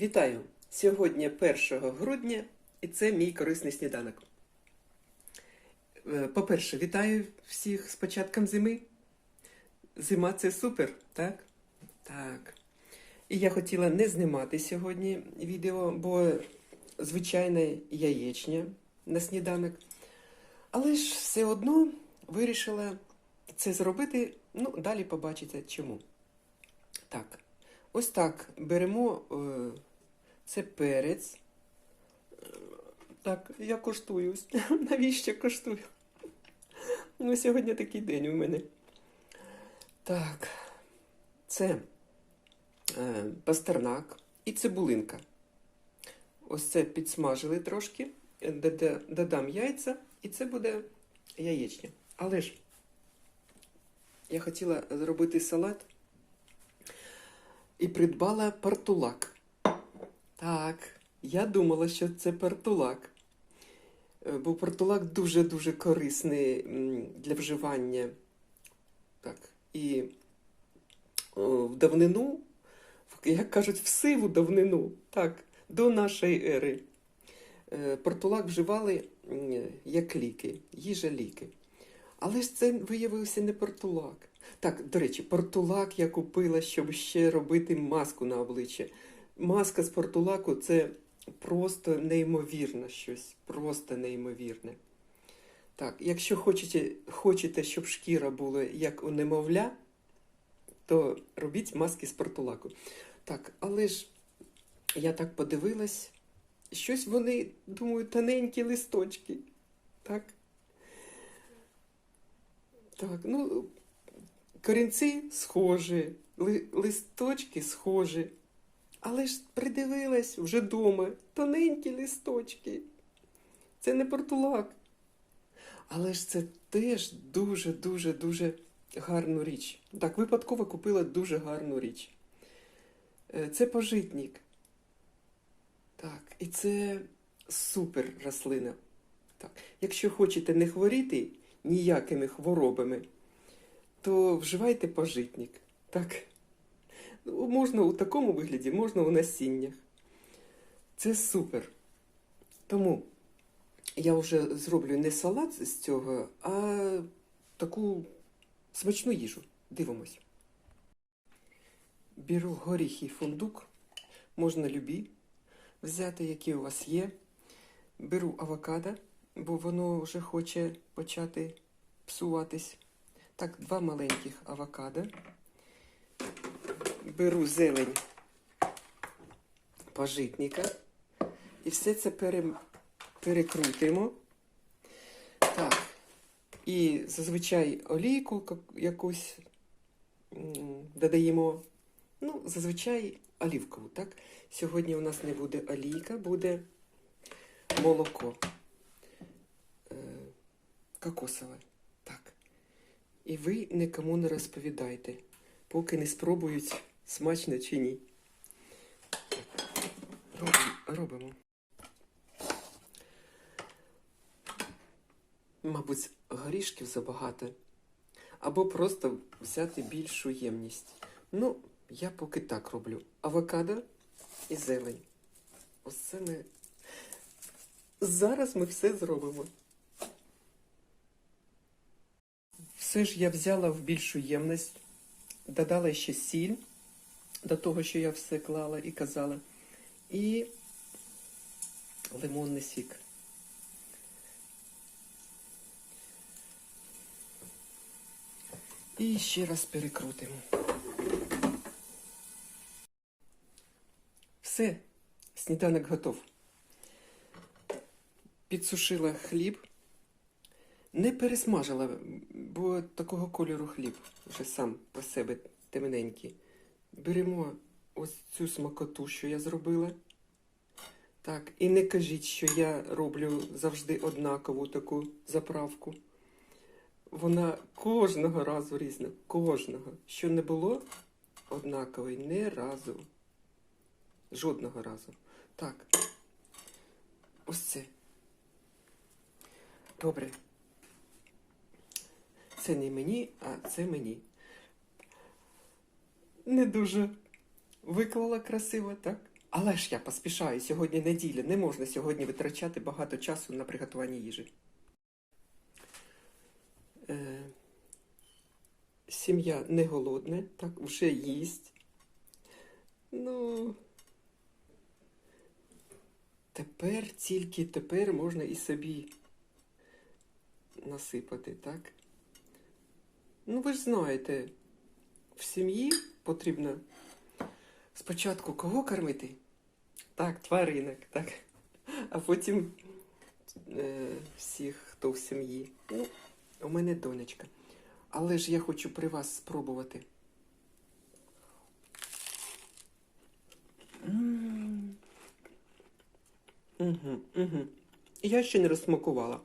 Вітаю! Сьогодні 1 грудня і це мій корисний сніданок. Е, По-перше, вітаю всіх з початком зими. Зима це супер, так? Так. І я хотіла не знімати сьогодні відео, бо звичайна яєчня на сніданок. Але ж все одно вирішила це зробити. Ну, далі побачите чому. Так, ось так беремо е, це перець. Так, я коштую. Навіщо коштую? Ну, сьогодні такий день у мене. Так, це е, пастернак і цибулинка. Ось це підсмажили трошки, е, додам яйця, і це буде яєчня. Але ж я хотіла зробити салат і придбала партулак. Так, я думала, що це партулак. Е, Бо партулак дуже-дуже корисний для вживання. Так, і в давнину, як кажуть, в сиву давнину, так, до нашої ери. е, Партулак вживали як ліки, їжа ліки. Але ж це виявився не портулак. Так, до речі, портулак я купила, щоб ще робити маску на обличчя. Маска з портулаку це просто неймовірно щось. Просто неймовірне. Так, якщо хочете, хочете, щоб шкіра була як у немовля, то робіть маски з портулаку. Так, але ж я так подивилась, щось вони, думаю, тоненькі листочки. Так? Так, ну, корінці схожі, ли, листочки схожі. Але ж придивилась вже дома, тоненькі листочки. Це не портулак. Але ж це теж дуже-дуже дуже гарну річ. Так, випадково купила дуже гарну річ. Е, Це пожитник. Так, і це супер рослина. Так, якщо хочете не хворіти ніякими хворобами, то вживайте пожитник. Так. Можна у такому вигляді, можна у насіннях. Це супер. Тому я вже зроблю не салат з цього, а таку смачну їжу. Дивимось. Беру горіхи і фундук, можна любі взяти, які у вас є. Беру авокадо, бо воно вже хоче почати псуватись. Так, два маленьких авокадо. Беру зелень пажитника і все це пере, перекрутимо. Так. І зазвичай олійку якусь додаємо. Ну, зазвичай олівкову, так? Сьогодні у нас не буде олійка, буде молоко. Е, кокосове. Так. І ви нікому не розповідайте, поки не спробують смачно чи ні. Робимо. робимо. Мабуть, горішків забагато. Або просто взяти більшу ємність. Ну, я поки так роблю. Авокадо і зелень. Ось це ми. Зараз ми все зробимо. Все ж я взяла в більшу ємність, додала ще сіль до того, що я все клала і казала. І лимонний сік. І ще раз перекрутимо. Все, сніданок готов. Підсушила хліб. Не пересмажила, бо такого кольору хліб вже сам по себе темненький. Беремо ось цю смакоту, що я зробила. Так, і не кажіть, що я роблю завжди однакову таку заправку. Вона кожного разу різна. Кожного. Що не було однаковий ні разу. Жодного разу. Так. Ось це. Добре. Це не мені, а це мені. Не дуже виклала красиво, так? Але ж я поспішаю, сьогодні неділя, не можна сьогодні витрачати багато часу на приготування їжі. Е, сім'я не голодна, так вже їсть. Ну, тепер, тільки тепер можна і собі насипати, так? Ну, ви ж знаєте, в сім'ї потрібно спочатку кого кормити? Так, тваринок, так. А потім е, всіх, хто в сім'ї. Ну, у мене донечка. Але ж я хочу при вас спробувати. Угу, угу. Я ще не розсмакувала.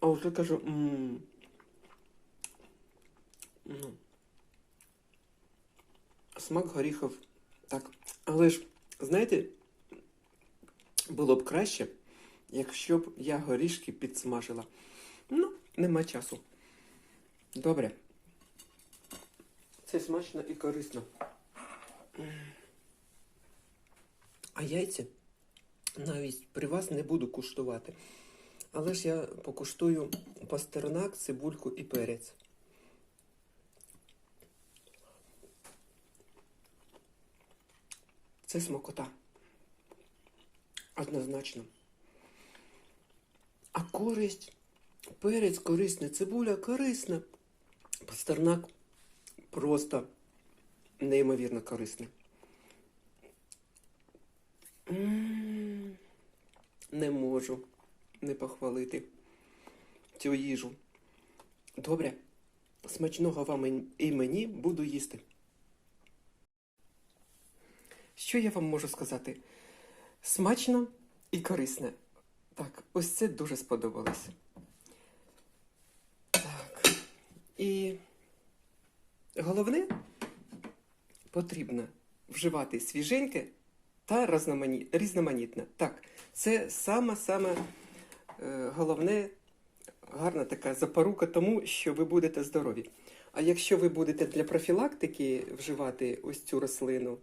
А вже кажу. м. Смак горіхів. Так. Але ж, знаєте, було б краще, якщо б я горішки підсмажила. Ну, нема часу. Добре. Це смачно і корисно. А яйця навіть при вас не буду куштувати. Але ж я покуштую пастернак, цибульку і перець. Це смакота. Однозначно. А користь, перець корисний, цибуля корисна. Пастернак просто неймовірно корисний. Не можу не похвалити цю їжу. Добре, смачного вам і мені буду їсти. Що я вам можу сказати? Смачно і корисне. Так, ось це дуже сподобалось. Так. І головне потрібно вживати свіженьке та різноманітне. Так, це саме-саме е, головне, гарна така запорука тому, що ви будете здорові. А якщо ви будете для профілактики вживати ось цю рослину,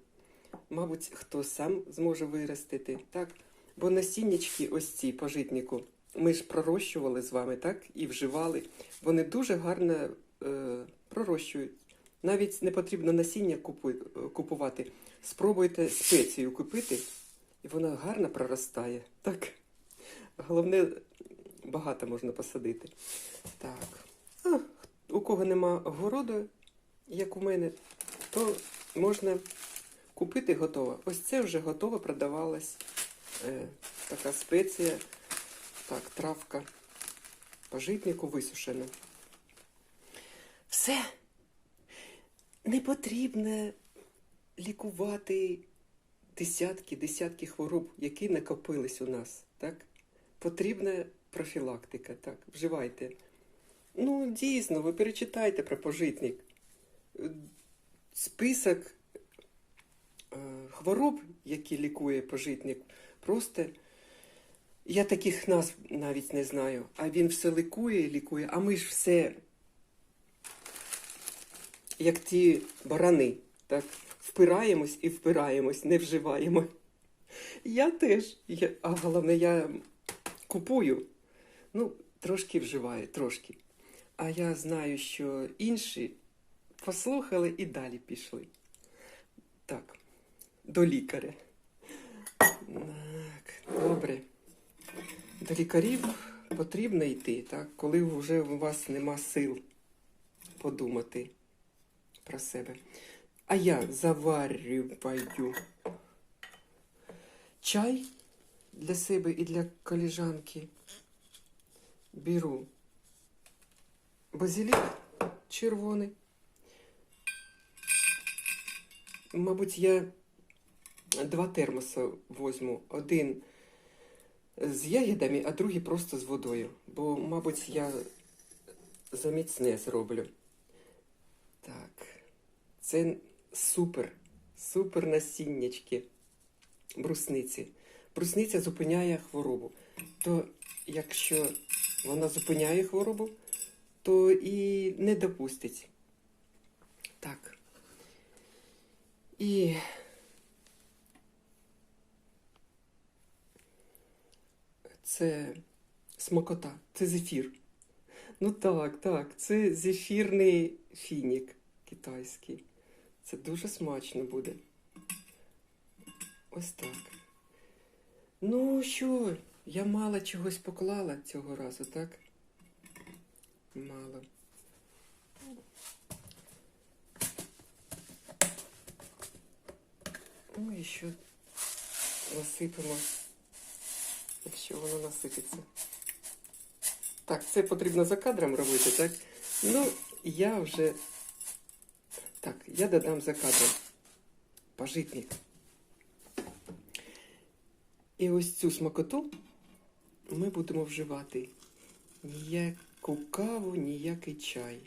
мабуть, хто сам зможе виростити, так? Бо насіннячки ось ці пожитнику, ми ж пророщували з вами, так? І вживали. Вони дуже гарно е, пророщують. Навіть не потрібно насіння купувати. Спробуйте спецію купити, і вона гарно проростає. Так. Головне, багато можна посадити. Так. А, у кого нема городу, як у мене, то можна купити готово. Ось це вже готово продавалась. Е, така спеція. Так, травка. Пожитнику висушена. Все. Не потрібно лікувати десятки, десятки хвороб, які накопились у нас. Так? Потрібна профілактика. Так, вживайте. Ну, дійсно, ви перечитайте про пожитник. Е, Список хвороб, які лікує пожитник, просто я таких назв навіть не знаю. А він все лікує лікує, а ми ж все, як ті барани, так, впираємось і впираємось, не вживаємо. Я теж, я, а головне, я купую, ну, трошки вживаю, трошки. А я знаю, що інші послухали і далі пішли. Так, до лікаря. Так, добре. До лікарів потрібно йти, так, коли вже у вас нема сил подумати про себе. А я заварюю чай для себе і для коліжанки. Беру базилік червоний. Мабуть, я два термоси возьму. Один з ягідами, а другий просто з водою. Бо, мабуть, я заміцне зроблю. Так. Це супер, супер насіннячки брусниці. Брусниця зупиняє хворобу. То якщо вона зупиняє хворобу, то і не допустить. Так. І це смакота, це зефір. Ну так, так, це зефірний фінік китайський. Це дуже смачно буде. Ось так. Ну що, я мало чогось поклала цього разу, так? Мало. Ну і що насипемо, якщо воно насипеться. Так, це потрібно за кадром робити, так? Ну, я вже. Так, я додам за кадром пожитник. І ось цю смакоту ми будемо вживати ніяку каву, ніякий чай.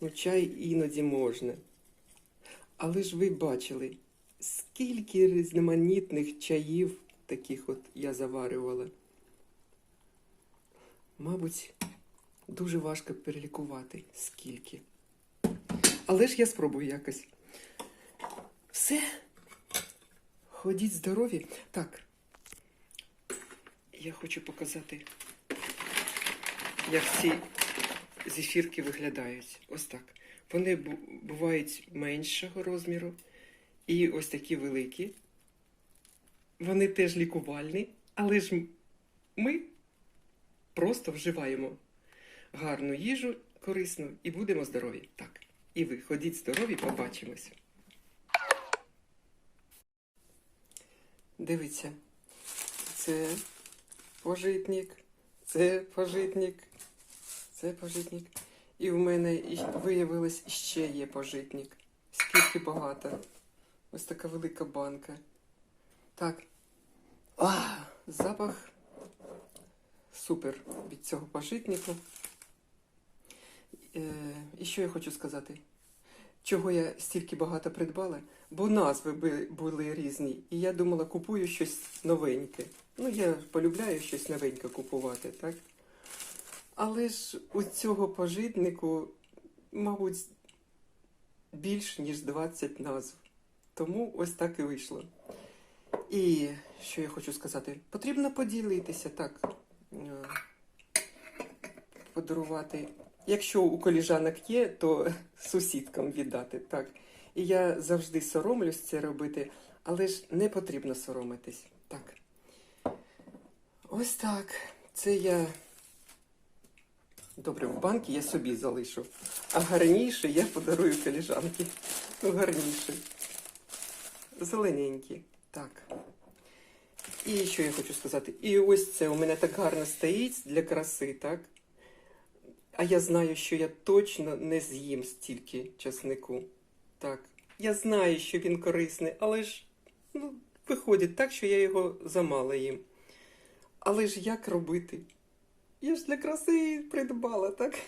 Ну, чай іноді можна. Але ж ви бачили, скільки різноманітних чаїв таких от я заварювала. Мабуть, дуже важко перелікувати скільки. Але ж я спробую якось. Все. Ходіть здорові. Так. Я хочу показати, як ці зефірки виглядають. Ось так. Вони бувають меншого розміру і ось такі великі. Вони теж лікувальні, але ж ми просто вживаємо гарну їжу, корисну і будемо здорові. Так. І ви ходіть здорові, побачимося. Дивіться, це пожитник, це пожитник, це пожитник. І в мене виявилось ще є пожитник. Скільки багато. Ось така велика банка. Так. А, запах супер від цього пожитнику. Е, і що я хочу сказати? Чого я стільки багато придбала? Бо назви були різні, і я думала, купую щось новеньке. Ну, я полюбляю щось новеньке купувати, так? Але ж у цього пожитнику, мабуть, більш ніж 20 назв. Тому ось так і вийшло. І що я хочу сказати? Потрібно поділитися так. е, Подарувати. Якщо у коліжанок є, то сусідкам віддати. Так. І я завжди соромлюсь це робити, але ж не потрібно соромитись. Так. Ось так. Це я. Добре, в банки я собі залишу. А гарніше я подарую коліжанки. Ну, гарніше. Зелененькі. Так. І що я хочу сказати? І ось це у мене так гарно стоїть для краси, так? А я знаю, що я точно не з'їм стільки часнику. Так. Я знаю, що він корисний, але ж ну, виходить так, що я його замало їм. Але ж як робити? Я ж для краси придбала, так?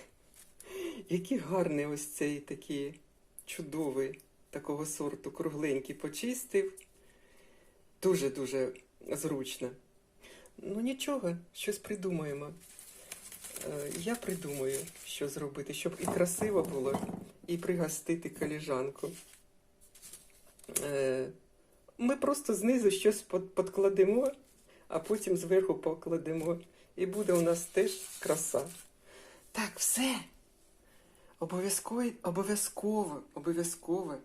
Який гарний ось цей такий чудовий такого сорту кругленький почистив. Дуже-дуже зручно. Ну нічого, щось придумаємо. Е, Я придумаю, що зробити, щоб і красиво було, і пригостити коліжанку. Е, Ми просто знизу щось подкладемо, а потім зверху покладемо. І буде у нас теж краса. Так, все. Обов'язково, обов'язково, обов'язково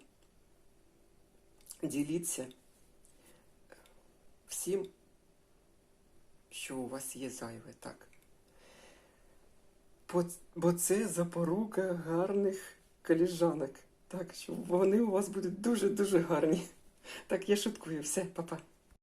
діліться всім, що у вас є зайве, так. Бо, це запорука гарних коліжанок. Так, що вони у вас будуть дуже-дуже гарні. Так, я шуткую. Все, па-па.